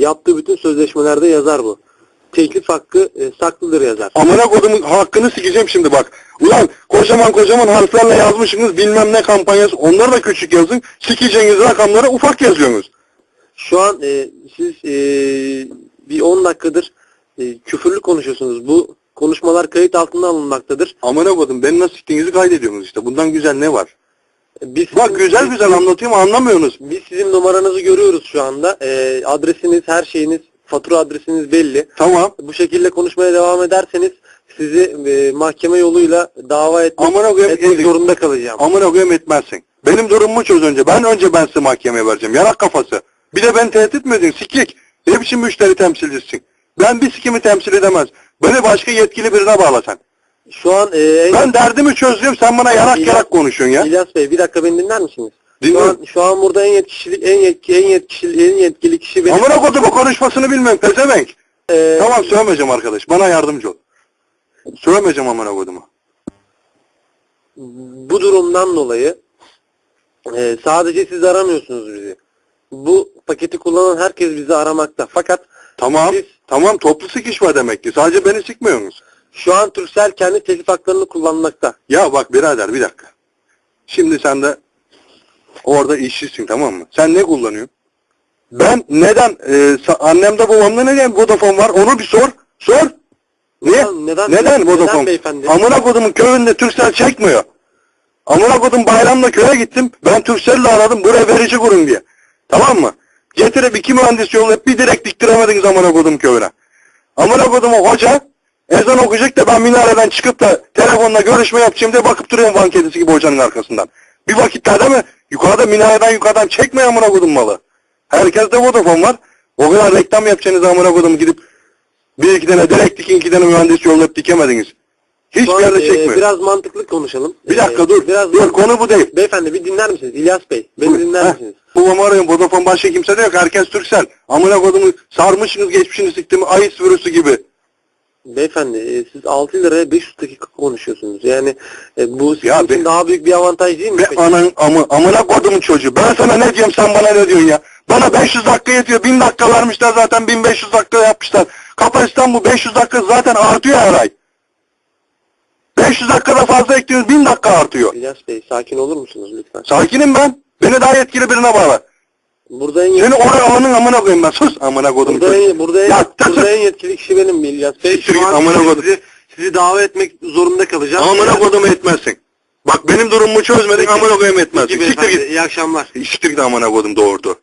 yaptığı bütün sözleşmelerde yazar bu. Teklif hakkı e, saklıdır yazar. Amına kodumun hakkını sikeceğim şimdi bak. Ulan kocaman kocaman harflerle yazmışsınız bilmem ne kampanyası. Onları da küçük yazın. Sikeceğiniz rakamları ufak yazıyorsunuz. Şu an e, siz e, bir 10 dakikadır e, küfürlü konuşuyorsunuz. Bu konuşmalar kayıt altına alınmaktadır. Amına kodum beni nasıl siktiğinizi kaydediyorsunuz işte. Bundan güzel ne var? Biz Bak güzel güzel anlatayım anlamıyorsunuz. Biz sizin numaranızı görüyoruz şu anda. E, adresiniz, her şeyiniz, fatura adresiniz belli. Tamam. Bu şekilde konuşmaya devam ederseniz sizi e, mahkeme yoluyla dava etmek, Amına koyayım etmek ezik. zorunda kalacağım. Amına koyayım etmezsin. Benim durumumu çöz önce. Ben önce ben size mahkemeye vereceğim. Yarak kafası. Bir de ben tehdit mi edin? Sikik. Ne biçim müşteri temsilcisisin? Ben bir sikimi temsil edemez. Beni başka yetkili birine bağla sen. Şu an e, en- Ben derdimi çözüyorum sen bana yarak İlyas- yarak konuşuyorsun ya. İlyas Bey bir dakika beni dinler misiniz? Şu Dinliyorum. an, şu an burada en yetkili en yetki, en yetkili en yetkili kişi benim. Amına kodumu konuşmasını bilmem pezevenk. E, Tamam sövmeyeceğim arkadaş. Bana yardımcı ol. Sövmeyeceğim amına kodumu. bu durumdan dolayı e, sadece siz aramıyorsunuz bizi. Bu paketi kullanan herkes bizi aramakta. Fakat Tamam. Siz- Tamam toplu sikiş var demek ki. Sadece beni sikmiyorsunuz. Şu an Turkcell kendi telif haklarını kullanmakta. Ya bak birader bir dakika. Şimdi sen de orada işçisin tamam mı? Sen ne kullanıyorsun? Ben neden e, annemde babamda neden Vodafone var onu bir sor. Sor. Niye? Neden- neden- neden Vodafone? neden beyefendi? Amına kodumun köyünde Turkcell çekmiyor. Amına kodum bayramda köye gittim. Ben Turkcell'le aradım buraya verici kurun diye. Tamam mı? Getirip iki mühendis yollayıp bir direkt diktiremediniz amına kodum köyüne. Amına kodumu hoca ezan okuyacak da ben minareden çıkıp da telefonla görüşme yapacağım diye bakıp duruyorum van kedisi gibi hocanın arkasından. Bir vakitlerde mi? Yukarıda minareden yukarıdan çekme amına kodum malı. Herkeste Vodafone var. O kadar reklam yapacağınız amına kodum gidip bir iki tane direkt dikin iki tane mühendis yollayıp dikemediniz. Hiçbir an, yerde e, çekmiyor. biraz mantıklı konuşalım. Bir dakika E, dur. Biraz dur konu bu değil. Beyefendi bir dinler misiniz? İlyas Bey. Beni Buyur. dinler Heh, misiniz? Babamı arıyorum. Vodafone başka kimse de yok. Herkes Türksel. Amına kodumu sarmışsınız geçmişini siktim. Ayıs virüsü gibi. Beyefendi e, siz 6 liraya 500 dakika konuşuyorsunuz. Yani e, bu sizin Ya için be- daha büyük bir avantaj değil mi? Ve peki? anan amı, amına kodumun çocuğu. Ben sana ne diyorum sen bana ne diyorsun ya? Bana 500 dakika yetiyor. 1000 dakika vermişler zaten 1500 dakika yapmışlar. Kapasitem bu 500 dakika zaten artıyor her ay. 500 dakikada fazla ekliyoruz 1000 dakika artıyor. İlyas Bey sakin olur musunuz lütfen? Sakinim ben. Beni daha yetkili birine bağla. Burada en Seni oraya amanın amına koyayım ben. Sus amına kodumun burada en, burada en, Ya, burada sus. en yetkili kişi benim İlyas Bey. Şu an amına sizi, kodum. sizi, sizi davet etmek zorunda kalacağım. Amına kodumu etmezsin. Bak benim durumumu çözmedin Peki. amına koyayım etmezsin. Siktir git. iyi akşamlar. Siktir git amına kodum doğurdu.